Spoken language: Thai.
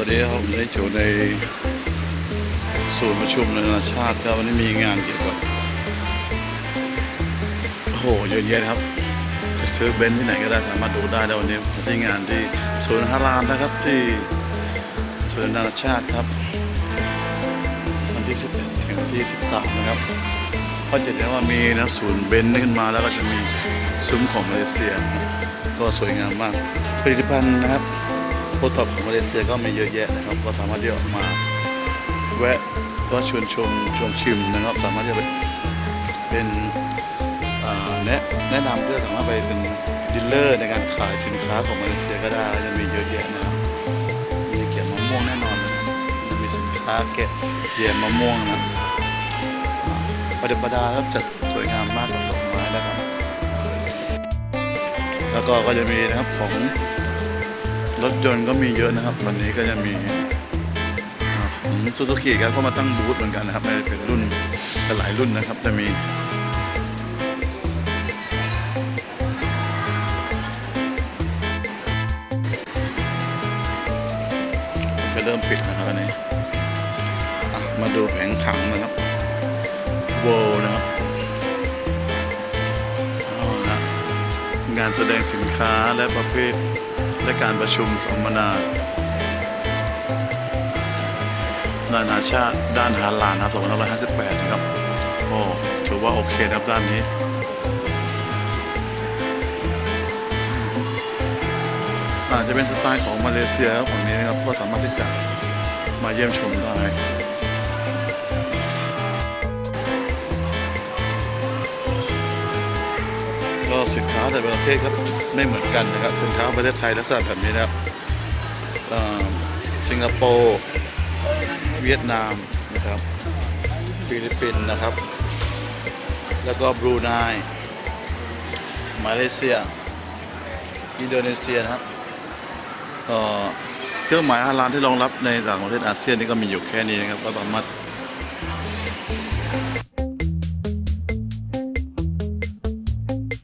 วัสดีครับได้อยู่ในศูนย์ประชุมนานาชาติครับวันนี้มีงานเกี่ยวกับโอ้โหเยอะแยะครับจะซื้อเบนซ์ที่ไหนก็ได้สามารถดูได้แล้ววันนี้ที่งานที่ศูนย์ฮารานนะครับที่ศูนย์นานาชาติครับวันที่11ถึงที่13นะครับก็จะเห็นว่ามีนะศูนย์เบนซ์ขึ้นมาแล้วก็จะมีซุ้มของมาเลเซียก็สวยงามมากผลิตภัณฑ์นะครับ โปรตอบของมาเลเซียก็มีเยอะแยะนะครับ ก็สามารถที่จะมาแวะก็ชวนชมชวนชิมนะครับ สามารถที่จะเป็นแนะแนะนำเพื่อสามารถไปเป็นดีลเลอร์ในการขายสินค้าของมาเลเซียก็ได้จะมีเยอะแยะนะครับมีเก็บมะม่วงแน่นอนนะมีสินค้าเก็บเกี่ยมะม่วงนะประดับประดาครับจัดสวยงามมากกับดอกไม้นะครับ แล้วก็ก็จะมีนะครับของ รถยนต์ก็มีเยอะนะครับ วันนี้ก็จะมีของซูซูกิครับก็มาตั้งบูธเหมือนกันนะครับเป็นรุ่นหลายรุ่นนะครับ จะมีก็เริ่มปิดนะครับอันนี้มาดูแผงขังนะครับโวนะครับอ๋อนะงานแสดงสินค้าและประเภท และการประชุมสัมมนา นานาชาติด้านฮาลาลนะ2558 นะครับ โอ้ถือว่าโอเคนะครับด้านนี้อาจจะเป็นสไตล์ของมาเลเซียครับฝั่งนี้นะครับ ก็สามารถที่จะมาเยี่ยมชมได้ สินค้าแต่ประเทศครับไม่เหมือนกันนะครับ สินค้าประเทศไทยลักษณะแบบนี้นะครับสิงคโปร์เวียดนามนะครับฟิลิปปินส์นะครับ แล้วก็บรูไนมาเลเซีย อินโดนีเซียนะครับเครื่องหมายฮาลาลที่รองรับในต่างประเทศอาเซียนนี่ก็มีอยู่แค่นี้นะครับก็สามารถ